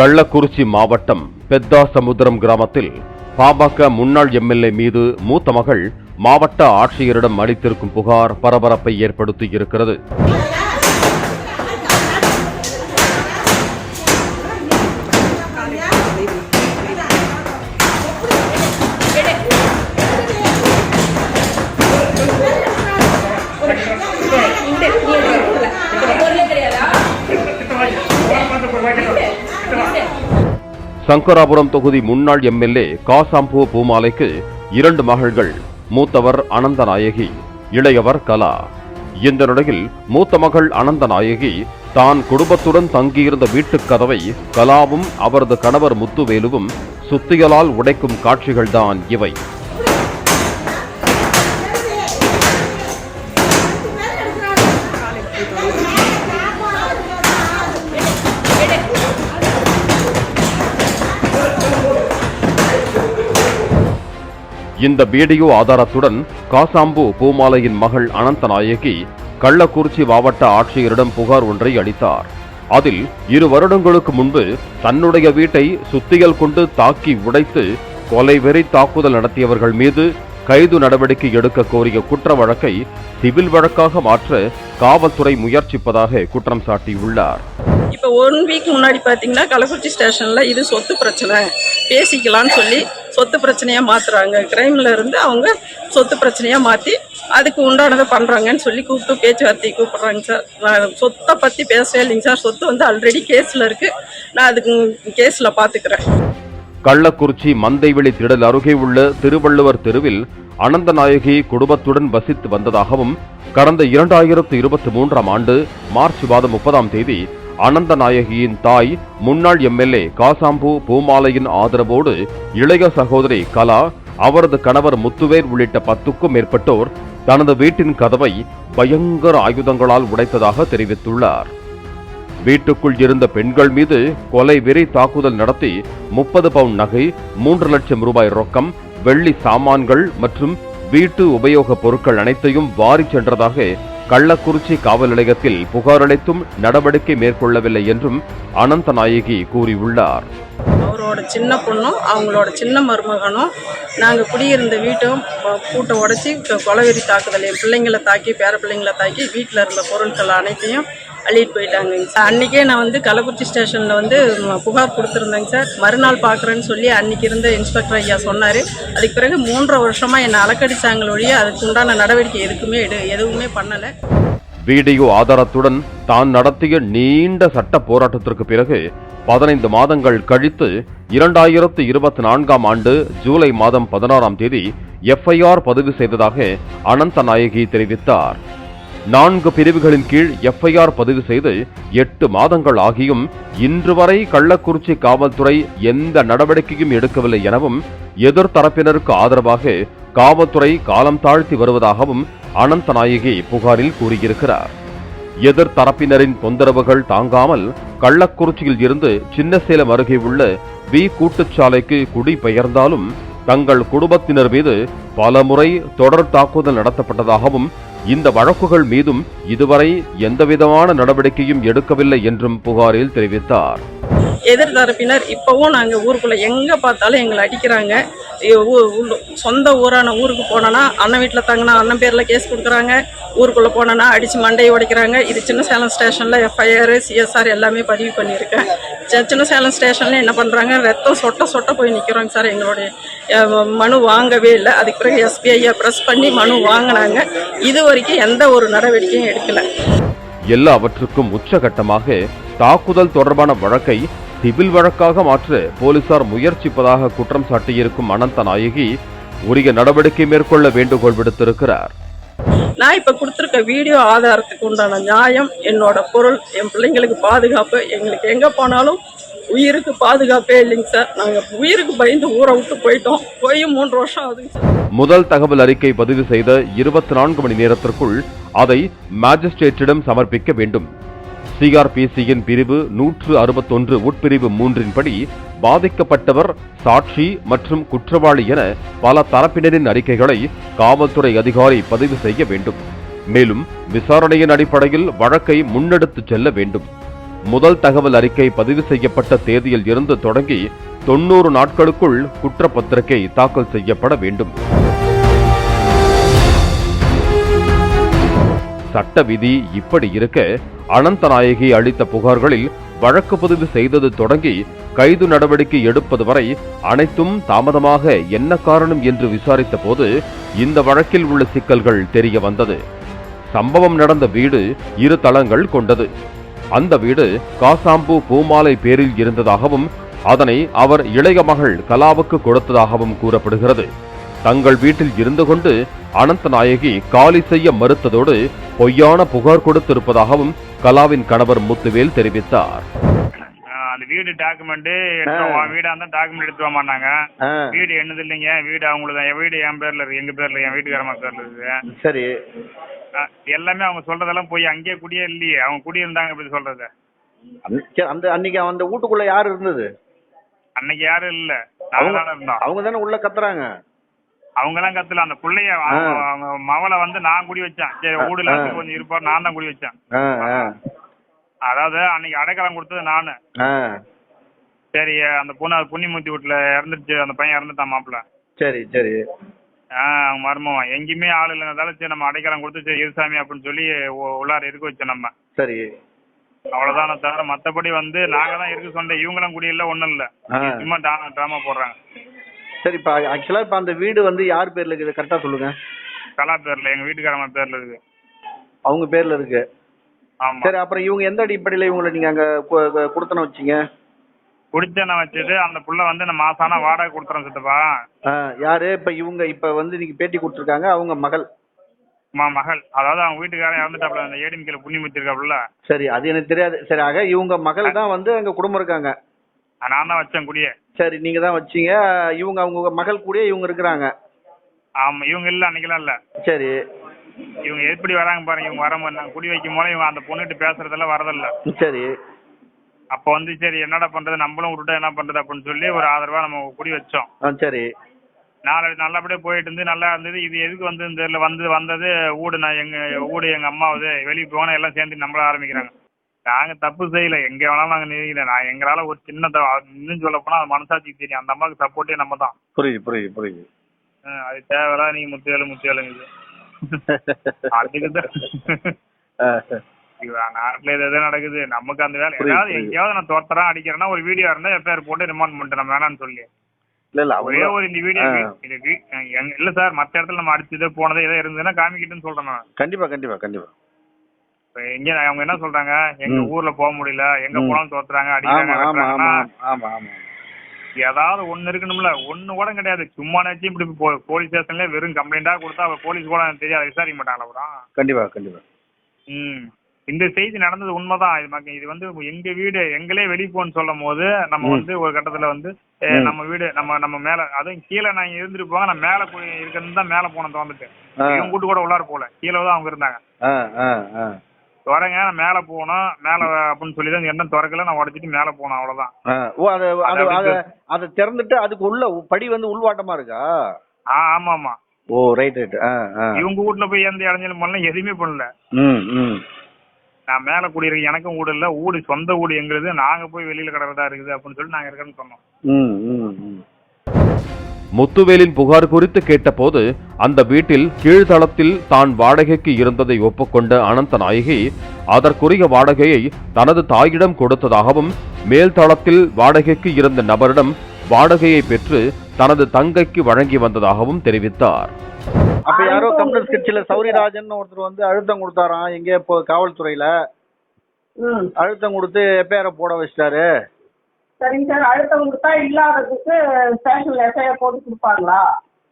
கள்ளக்குறிச்சி மாவட்டம் பெத்தாசமுத்திரம் கிராமத்தில் பாமக முன்னாள் எம்எல்ஏ மீது மூத்த மகள் மாவட்ட ஆட்சியரிடம் அளித்திருக்கும் புகார் பரபரப்பை ஏற்படுத்தி இருக்கிறது சங்கராபுரம் தொகுதி முன்னாள் எம்எல்ஏ காசாம்பூ பூமாலைக்கு இரண்டு மகள்கள் மூத்தவர் அனந்தநாயகி இளையவர் கலா. இந்த நிலையில் மூத்த மகள் அனந்தநாயகி தான் குடும்பத்துடன் தங்கியிருந்த வீட்டுக் கதவை கலாவும் அவரது கணவர் முத்துவேலுவும் சுத்தியலால் உடைக்கும் காட்சிகள்தான் இவை. இந்த வீடியோ ஆதாரத்துடன் காசாம்பு பூமாலையின் மகள் அனந்தநாயகி கள்ளக்குறிச்சி மாவட்ட ஆட்சியரிடம் புகார் ஒன்றை அளித்தார். அதில் இரு வருடங்களுக்கு முன்பு தன்னுடைய வீட்டை சுத்தியல் கொண்டு தாக்கி உடைத்து கொலைவெறி தாக்குதல் நடத்தியவர்கள் மீது கைது நடவடிக்கை எடுக்க கோரிய குற்ற வழக்கை சிவில் வழக்காக மாற்ற காவல்துறை முயற்சிப்பதாக குற்றம் சாட்டியுள்ளார். இப்போ ஒன் வீக் முன்னாடி பார்த்தீங்கன்னா கள்ளக்குறிச்சி ஸ்டேஷனில் இது சொத்து பிரச்சனை. பேசிக்கலாம்னு சொல்லி சொத்து பிரச்சனையாக மாற்றுறாங்க கிரைமில் இருந்து அவங்க சொத்து பிரச்சனையாக மாற்றி அதுக்கு உண்டானதை பண்ணுறாங்கன்னு சொல்லி கூப்பிட்டு பேச்சுவார்த்தை கூப்பிட்றாங்க சார். நான் சொத்தை பற்றி பேசவே இல்லைங்க சார். சொத்து வந்து ஆல்ரெடி கேஸில் இருக்குது நான் அதுக்கு கேஸில் பார்த்துக்கிறேன் கள்ளக்குறிச்சி மந்தைவெளி திடல் அருகே உள்ள திருவள்ளுவர் தெருவில் அனந்தநாயகி குடும்பத்துடன் வசித்து வந்ததாகவும் கடந்த இரண்டாயிரத்து இருபத்தி மூன்றாம் ஆண்டு மார்ச் மாதம் முப்பதாம் தேதி அனந்தநாயகியின் தாய் முன்னாள் எம்எல்ஏ காசாம்பு பூமாலையின் ஆதரவோடு இளைய சகோதரி கலா அவரது கணவர் முத்துவேர் உள்ளிட்ட பத்துக்கும் மேற்பட்டோர் தனது வீட்டின் கதவை பயங்கர ஆயுதங்களால் உடைத்ததாக தெரிவித்துள்ளார். வீட்டுக்குள் இருந்த பெண்கள் மீது கொலை வெறி தாக்குதல் நடத்தி முப்பது பவுண்ட் நகை மூன்று லட்சம் ரூபாய் ரொக்கம் வெள்ளி சாமான்கள் மற்றும் வீட்டு உபயோகப் பொருட்கள் அனைத்தையும் வாரிச் சென்றதாக கள்ளக்குறிச்சி காவல் நிலையத்தில் புகார் அளித்தும் நடவடிக்கை மேற்கொள்ளவில்லை என்றும் அனந்தநாயகி கூறியுள்ளார். அவரோட சின்ன பொண்ணும் அவங்களோட சின்ன மருமகனும் நாங்கள் குடியிருந்த வீட்டும் கூட்டம் உடச்சி கொலவெறி தாக்குதல் என் பிள்ளைங்களை தாக்கி பேர பிள்ளைங்களை தாக்கி வீட்டில் இருந்த பொருட்கள் அனைத்தையும் அள்ளிட்டு போயிட்டாங்க சார். அன்றைக்கே நான் வந்து கள்ளக்குறிச்சி ஸ்டேஷனில் வந்து புகார் கொடுத்துருந்தேங்க சார். மறுநாள் பார்க்குறேன்னு சொல்லி அன்றைக்கி இருந்த இன்ஸ்பெக்டர் ஐயா சொன்னார். அதுக்கு பிறகு மூன்றரை வருஷமாக என்னை அலக்கடிச்சாங்களே ஒழிய அதுக்கு உண்டான நடவடிக்கை எதுக்குமே எடு எதுவுமே பண்ணலை. வீடியோ ஆதாரத்துடன் தான் நடத்திய நீண்ட சட்ட போராட்டத்திற்கு பிறகு பதினைந்து மாதங்கள் கழித்து இரண்டாயிரத்து இருபத்தி நான்காம் ஆண்டு ஜூலை மாதம் பதினாறாம் தேதி எஃப்ஐஆர் பதிவு செய்ததாக அனந்தநாயகி தெரிவித்தார். நான்கு பிரிவுகளின் கீழ் எஃப்ஐஆர் பதிவு செய்து எட்டு மாதங்கள் ஆகியும் இன்று வரை கள்ளக்குறிச்சி காவல்துறை எந்த நடவடிக்கையும் எடுக்கவில்லை எனவும் எதிர்த்தரப்பினருக்கு ஆதரவாக காவல்துறை காலம் தாழ்த்தி வருவதாகவும் அனந்தநாயகி புகாரில் கூறியிருக்கிறார். எதிர்த்தரப்பினரின் தொந்தரவுகள் தாங்காமல் கள்ளக்குறிச்சியில் இருந்து சின்னசேலம் அருகே உள்ள வி கூட்டுச்சாலைக்கு குடிபெயர்ந்தாலும் தங்கள் குடும்பத்தினர் மீது பலமுறை தொடர் தாக்குதல் நடத்தப்பட்டதாகவும் இந்த வழக்குகள் மீதும் இதுவரை எந்தவிதமான நடவடிக்கையும் எடுக்கவில்லை என்றும் புகாரில் தெரிவித்தார். எதிர்தரப்பினர் இப்போவும் நாங்கள் ஊருக்குள்ளே எங்கே பார்த்தாலும் எங்களை அடிக்கிறாங்க. ஊ- சொந்த ஊரான ஊருக்கு போனோன்னா அண்ணன் வீட்டில் தங்கினா அண்ணன் பேரில் கேஸ் கொடுக்குறாங்க. ஊருக்குள்ளே போனோன்னா அடித்து மண்டையை உடைக்கிறாங்க. இது சின்ன சேலம் ஸ்டேஷனில் எஃப்ஐஆர் சிஎஸ்ஆர் எல்லாமே பதிவு பண்ணியிருக்கேன். சின்ன சேலம் ஸ்டேஷனில் என்ன பண்ணுறாங்க ரத்தம் சொட்ட சொட்ட போய் நிற்கிறோங்க சார் எங்களுடைய மனு வாங்கவே இல்லை. அதுக்கு பிறகு எஸ்பிஐயை ப்ரெஸ் பண்ணி மனு வாங்கினாங்க. இது வரைக்கும் எந்த ஒரு நடவடிக்கையும் எடுக்கலை. எல்லாவற்றுக்கும் உச்சகட்டமாக தாக்குதல் தொடர்பான வழக்கை சிவில் வழக்காக மாற்ற போலீசார் முயற்சிப்பதாக குற்றம் சாட்டியிருக்கும் அனந்த நாயகி உரிய நடவடிக்கை மேற்கொள்ள வேண்டுகோள் விடுத்திருக்கிறார். நான் இப்போ கொடுத்துருக்க வீடியோ ஆதாரத்துக்கு உண்டான நியாயம் என்னோட பொருள் என் பிள்ளைங்களுக்கு பாதுகாப்பு எங்களுக்கு எங்கே போனாலும் உயிருக்கு பாதுகாப்பே இல்லைங்க சார். நாங்கள் உயிருக்கு பயந்து ஊரை விட்டு போயிட்டோம். போய் மூன்று வருஷம் ஆகுதுங்க சார். முதல் தகவல் அறிக்கை பதிவு செய்த இருபத்தி நான்கு மணி நேரத்திற்குள் அதை மாஜிஸ்ட்ரேட்டிடம் சமர்ப்பிக்க வேண்டும். சிஆர்பிசியின் பிரிவு நூற்று அறுபத்தொன்று உட்பிரிவு மூன்றின்படி பாதிக்கப்பட்டவர் சாட்சி மற்றும் குற்றவாளி என பல தரப்பினரின் அறிக்கைகளை காவல்துறை அதிகாரி பதிவு செய்ய வேண்டும். மேலும் விசாரணையின் அடிப்படையில் வழக்கை முன்னெடுத்துச் செல்ல வேண்டும். முதல் தகவல் அறிக்கை பதிவு செய்யப்பட்ட தேதியில் இருந்து தொடங்கி தொண்ணூறு நாட்களுக்குள் குற்றப்பத்திரிகை தாக்கல் செய்யப்பட வேண்டும். சட்ட விதி இப்படி இருக்க அனந்தநாயகி அளித்த புகார்களில் வழக்கு பதிவு செய்தது தொடங்கி கைது நடவடிக்கை எடுப்பது வரை அனைத்தும் தாமதமாக என்ன காரணம் என்று விசாரித்த போது இந்த வழக்கில் உள்ள சிக்கல்கள் தெரிய வந்தது. சம்பவம் நடந்த வீடு இரு தளங்கள் கொண்டது. அந்த வீடு காசாம்பு பூமாலை பேரில் இருந்ததாகவும் அதனை அவர் இளைய மகள் கலாவுக்கு கொடுத்ததாகவும் கூறப்படுகிறது. தங்கள் வீட்டில் இருந்து கொண்டு அனந்தநாயகி காலி செய்ய மறுத்ததோடு பொய்யான புகார் கொடுத்திருப்பதாகவும் கலாவின் கணவர் முத்துவேல் தெரிவித்தார். அந்த வீடு டாக்குமெண்ட் வீடா இருந்தா டாக்குமெண்ட் எடுத்து வரமாட்டாங்க ஆ. வீடு என்னது இல்லைங்க? வீடு அவங்களுக்கு என் வீடு என் பேர்ல இருக்கு. எங்க பேர்ல என் வீட்டுக்காரமா பேர்ல இருக்கு. சரி. ஆஹ் எல்லாமே அவங்க சொல்றதெல்லாம் போய் அங்கேயே குடியே இல்லையே. அவங்க குடி இருந்தாங்க இப்படி சொல்றது. அந்த- அன்னைக்கு அந்த வீட்டுக்குள்ள யார் இருந்தது? அன்னைக்கு யாரும் இல்ல. அவங்க தானே உள்ள கத்துறாங்க. அவங்க எல்லாம் கத்துல. அந்த பிள்ளைய அவங்க மவளை வந்து நான் குடி வச்சேன். சரி இல்லாத கொஞ்சம் இருப்பார். நான் தான் குடி வச்சேன். அதாவது அன்னைக்கு அடைக்கலம் கொடுத்தது நானு. சரி அந்த பொண்ணு அது புண்ணியமூர்த்தி வீட்டுல இறந்துருச்சு. அந்த பையன் இறந்துட்டான் மாப்பிள்ள. சரி சரி. ஆஹ் மருமவன். எங்கேயுமே ஆள் இல்லைனால சரி நம்ம அடைக்கலம் கொடுத்து சரி இருசாமி அப்படின்னு சொல்லி உள்ளார இருக்க வச்சோம் நம்ம. சரி. அவ்வளவுதானே தவிர மத்தபடி வந்து நாங்க தான் இருக்க சொன்ன இவங்களும் குடியில்ல ஒண்ணும் இல்ல. சும்மா டிராமா போடுறாங்க. சரி இப்போ ஆக்சுவலாக இப்போ அந்த வீடு வந்து யார் பேர்ல இருக்குது? கரெக்டாக சொல்லுங்க. கலா பேர்ல எங்க வீட்டுக்காரம்மா பேர்ல இருக்கு அவங்க பேர்ல இருக்கு. சரி அப்புறம் இவங்க எந்த அடிப்படையில் இவங்களை நீங்க அங்க கொடுத்தன வச்சீங்க? குடிச்சனை வச்சுட்டு அந்த புள்ள வந்து நான் மாசானா வாடகை கொடுத்துறேன் சித்தப்பா. ஆ, யாரு? இப்ப இவங்க இப்ப வந்து நீங்க பேட்டி கொடுத்துருக்காங்க அவங்க மகள். மா மகள். அதாவது அவங்க வீட்டுக்காரன் இறந்துட்டாப்புல அந்த ஏடிஎம்கேல புண்ணியமூர்த்தி இருக்காப்புல சரி அது எனக்கு தெரியாது. சரி ஆக இவங்க மகள் தான் வந்து அங்க குடும்பம் இருக்காங்க. நான் தான் வச்சேன் குடியே. சரி நீங்க தான் வச்சீங்க. இவங்க அவங்க மகள் கூட இவங்க இருக்கிறாங்க. ஆமா இவங்க இல்ல அன்னைக்கெல்லாம் இல்ல. சரி. இவங்க எப்படி வராங்க பாருங்க இவங்க வர நாங்க குடி வைக்கும் போல இவங்க அந்த பொண்ணுகிட்ட பேசுறதெல்லாம் வரதில்ல. சரி. அப்போ வந்து சரி என்னடா பண்றது? நம்மளும் விட்டுட்டா என்ன பண்றது அப்படின்னு சொல்லி ஒரு ஆதரவா நம்ம குடி வச்சோம். சரி. நாலு நல்லபடியா போயிட்டு இருந்து நல்லா இருந்தது. இது எதுக்கு வந்து இந்த வந்து வந்தது? ஊடு நான் எங்க ஊடு எங்க அம்மாவது வெளியே போனா எல்லாம் சேர்ந்து நம்மள ஆரம்பிக்கிறாங்க. நாங்க தப்பு செய்யல. எங்க வேணாலும் நாங்க நினைக்கல நான் எங்களால ஒரு சின்ன இன்னும் சொல்ல போனா அது மனசாட்சிக்கு தெரியும். அந்த அம்மாவுக்கு சப்போர்ட்டே நம்ம தான். புரியுது புரியுது புரியுது. அது தேவையில்ல நீங்க முத்தியாலு ஆ, நாட்டுல இது எது நடக்குது. நமக்கு அந்த வேலை. ஏதாவது. எங்கேயாவது நான் தோத்தரா அடிக்கிறேன்னா ஒரு வீடியோ இருந்தா எஃப்ஐஆர் போட்டு ரிமாண்ட் பண்ணிட்டு நம்ம வேணாம்னு சொல்லி. இல்ல இல்ல ஒரே இந்த வீடியோ இல்ல சார் மத்த இடத்துல நம்ம அடிச்சது போனது ஏதோ இருந்ததுன்னா காமிக்கிட்டுன்னு சொல்றேன் கண்டிப்பா கண்டிப்பா கண்டிப்பா. எங்க அவங்க என்ன சொல்றாங்க? எங்க. ஊர்ல போக முடியல. எங்க. போனாலும் தோத்துறாங்க அடிக்கிறாங்க ஏதாவது ஒண்ணு இருக்கணும்ல. ஒண்ணு கூட கிடையாது. சும்மா நினைச்சு இப்படி போலீஸ் ஸ்டேஷன்ல வெறும் கம்ப்ளைண்டா கொடுத்தா அவ போலீஸ் கூட தெரியாது விசாரிக்க மாட்டாங்களா அப்புறம் கண்டிப்பா கண்டிப்பா. ம். இந்த செய்தி நடந்தது உண்மைதான். இது இது வந்து எங்க வீடு எங்களே வெளியே போன்னு சொல்லும் போது நம்ம. வந்து ஒரு கட்டத்துல வந்து. நம்ம வீடு நம்ம நம்ம மேல அதுவும் கீழே நான் இருந்துட்டு போவாங்க நான் மேல போய் இருக்கிறது தான் மேல போன தோந்துட்டு. இவங்க கூட்டு கூட உள்ளார போல கீழே தான் அவங்க இருந்தாங்க. வரங்க நான் மேல போகணும். மேல அப்படின்னு சொல்லி தான் என்ன திறக்கல நான் உடச்சிட்டு மேல போனேன் அவ்வளவுதான். ஓ அது அது அது திறந்துட்டு அதுக்கு உள்ள படி வந்து உள்வாட்டமா இருக்கா? ஆ ஆமா ஆமா ஓ ரைட் ரைட் இவங்க வீட்டுல போய் எந்த இடைஞ்சலும் பண்ணல எதுவுமே பண்ணல. நான் மேல குடியிருக்க எனக்கும் வீடு இல்ல வீடு சொந்த வீடு எங்களுது நாங்க போய் வெளியில கிடக்கிறதா இருக்குது அப்படின்னு சொல்லி நாங்க இருக்கேன்னு சொன்னோம். முத்துவேலின் புகார் குறித்து கேட்டபோது அந்த வீட்டில் கீழ்தளத்தில் தான் வாடகைக்கு இருந்ததை ஒப்புக்கொண்ட அனந்தநாயகி அதற்குரிய வாடகையை தனது தாயிடம் கொடுத்ததாகவும் மேல் தளத்தில் வாடகைக்கு இருந்த நபரிடம் வாடகையை பெற்று தனது தங்கைக்கு வழங்கி வந்ததாகவும் தெரிவித்தார். அப்ப யாரோ கம்யூனிஸ்ட் கட்சியில சௌரிராஜன் ஒருத்தர் வந்து அழுத்தம் கொடுத்தாராம் எங்க இப்போ காவல்துறையில. அழுத்தம் கொடுத்து எப்பயார போட வச்சிட்டாரு? சரிங்க சார் அழுத்தம் கொடுத்தா இல்லாததுக்கு ஸ்டேஷன்ல எஃப்ஐஆர் போட்டு கொடுப்பாங்களா?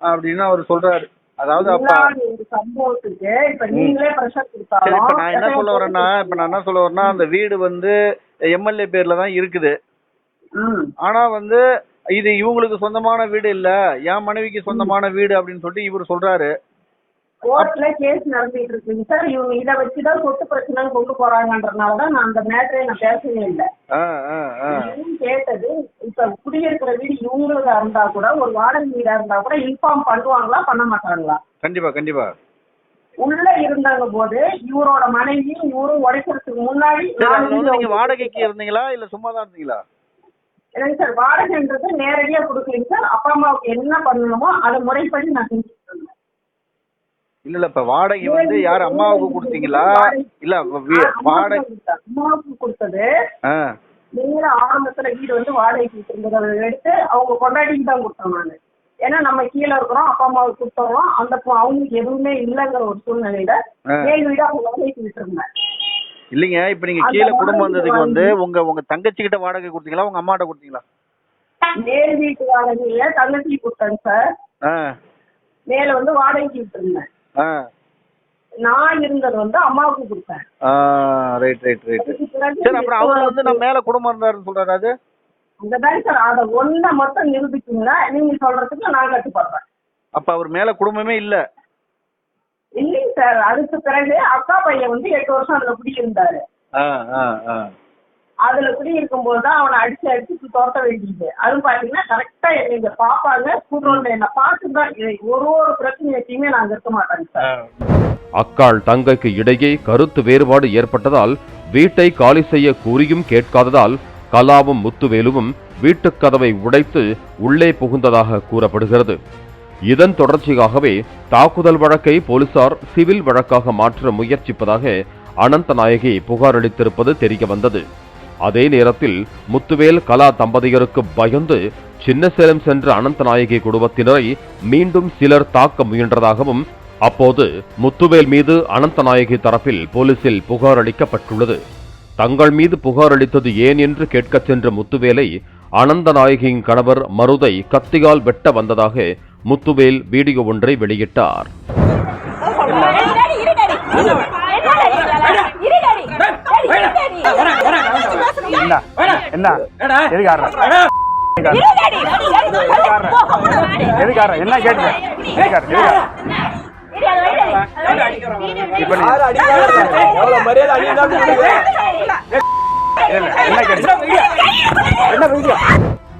அப்படின்னு அவர் சொல்றாரு. அதாவது அப்ப சம்பவத்துக்கு இப்ப நீங்களே ப்ரெஷர் சரி இப்ப நான் என்ன சொல்ல கொடுத்தாலும் வரேன்னா இப்ப நான் என்ன சொல்ல வரேன்னா அந்த வீடு வந்து எம்எல்ஏ பேர்ல தான் இருக்குது. ஆனா வந்து இது இவங்களுக்கு சொந்தமான வீடு இல்ல என் மனைவிக்கு சொந்தமான வீடு அப்படின்னு சொல்லிட்டு இவர் சொல்றாரு. கோர்ட்ல கேஸ் நடந்துட்டு இருக்குங்க சார். இவங்க இதை வச்சுதான் சொத்து பிரச்சனைன்னு கொண்டு போறாங்கன்றனால தான் நான் அந்த மேட்டரை நான் பேசவே இல்லை. கேட்டது இப்ப குடியிருக்கிற வீடு இவங்களுதா இருந்தா கூட ஒரு வாடகை வீடா இருந்தா கூட இன்ஃபார்ம் பண்ணுவாங்களா பண்ண மாட்டாங்களா? கண்டிப்பா கண்டிப்பா. உள்ள இருந்தாங்க போது இவரோட மனைவி இவரும் உடைக்கிறதுக்கு முன்னாடி நீங்க வீடு வாடகைக்கு இருந்தீங்களா இல்ல சும்மா தான் இருந்தீங்களா? இல்லைங்க சார் வாடகைன்றது நேரடியா கொடுக்கலைங்க சார். அப்பா அம்மாவுக்கு என்ன பண்ணணுமோ அதை முறைப்படி நான் இருந்தேன் இல்ல இல்ல இப்ப வாடகை வந்து யார் அம்மாவுக்கு கொடுத்தீங்களா? இல்ல வாடகை அம்மாவுக்கு கொடுத்தேன். கொடுத்தது. ஆ. நீங்க ஆரம்பத்துல வீடு வந்து வாடகைக்கு கொடுத்துருந்ததை. எடுத்து அவங்க கொண்டாடிட்டு தான் கொடுத்தோம் நானு. ஏன்னா நம்ம கீழே இருக்கிறோம் அப்பா அம்மாவுக்கு கொடுத்துறோம். அந்த அவங்களுக்கு எதுவுமே இல்லைங்கிற ஒரு சூழ்நிலையில. ஏழு வீடு அவங்க வாடகைக்கு விட்டுருந்தேன் இல்லைங்க இப்ப நீங்க கீழே வாடகை குடும்பம் வந்ததுக்கு வந்து உங்க உங்க தங்கச்சி கிட்ட வாடகை கொடுத்தீங்களா? உங்க அம்மாட்ட கொடுத்தீங்களா? மேல் வீட்டு வாடகையில தங்கச்சி கொடுத்தேங்க சார். மேல வந்து வாடகைக்கு விட்டுருந்தேன். நான் இருந்தது வந்து அம்மாவுக்கு கொடுத்தேன். ரைட் ரைட் சரி அப்புறம் வந்து நான் மேல குடும்பம் இருந்தாருன்னு சொல்றாரு அது? அங்கதான் சார் அதை ஒன்றை மட்டும் நிரூபிச்சீங்கன்னா நீங்க சொல்றதுக்கு நான் கட்டுப்படுறேன். அப்ப அவர் மேல குடும்பமே இல்ல? இல்லைங்க சார் அதுக்கு பிறகு அக்கா பையன் வந்து எட்டு வருஷம் அதுல குடியிருந்தாரு. அதுல குடி இருக்கும் போதுதான் அவனை அடிச்சு அடிச்சு தோட்ட வேண்டியது. அதுவும் பாத்தீங்கன்னா கரெக்டா என்னை இங்க பாப்பாங்க கூட்டுறோம்ல என்ன பார்த்து தான் ஒரு ஒரு பிரச்சனையத்தையுமே நாங்க இருக்க மாட்டோங்க சார். அக்காள் தங்கைக்கு இடையே கருத்து வேறுபாடு ஏற்பட்டதால் வீட்டை காலி செய்ய கூறியும் கேட்காததால் கலாவும் முத்துவேலுவும் வீட்டுக் கதவை உடைத்து உள்ளே புகுந்ததாக கூறப்படுகிறது. இதன் தொடர்ச்சியாகவே தாக்குதல் வழக்கை போலீசார் சிவில் வழக்காக மாற்ற முயற்சிப்பதாக அனந்தநாயகி புகார் அளித்திருப்பது தெரிய வந்தது அதே நேரத்தில் முத்துவேல் கலா தம்பதியருக்கு பயந்து சின்னசேலம் சென்ற அனந்தநாயகி குடும்பத்தினரை மீண்டும் சிலர் தாக்க முயன்றதாகவும் அப்போது முத்துவேல் மீது அனந்தநாயகி தரப்பில் போலீசில் புகார் அளிக்கப்பட்டுள்ளது. தங்கள் மீது புகார் அளித்தது ஏன் என்று கேட்கச் சென்ற முத்துவேலை அனந்தநாயகியின் கணவர் மருதை கத்தியால் வெட்ட வந்ததாக முத்துவேல் வீடியோ ஒன்றை வெளியிட்டார். என்ன?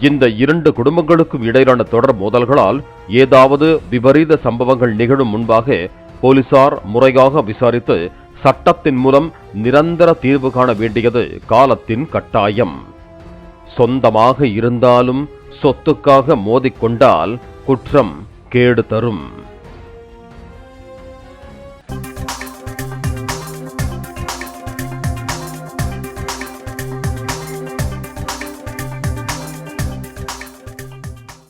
இந்த இரண்டு குடும்பங்களுக்கும் இடையிலான தொடர் மோதல்களால் ஏதாவது விபரீத சம்பவங்கள் நிகழும் முன்பாக போலீசார் முறையாக விசாரித்து சட்டத்தின் மூலம் நிரந்தர தீர்வு காண வேண்டியது காலத்தின் கட்டாயம். சொந்தமாக இருந்தாலும் சொத்துக்காக மோதிக்கொண்டால் குற்றம் கேடு தரும்.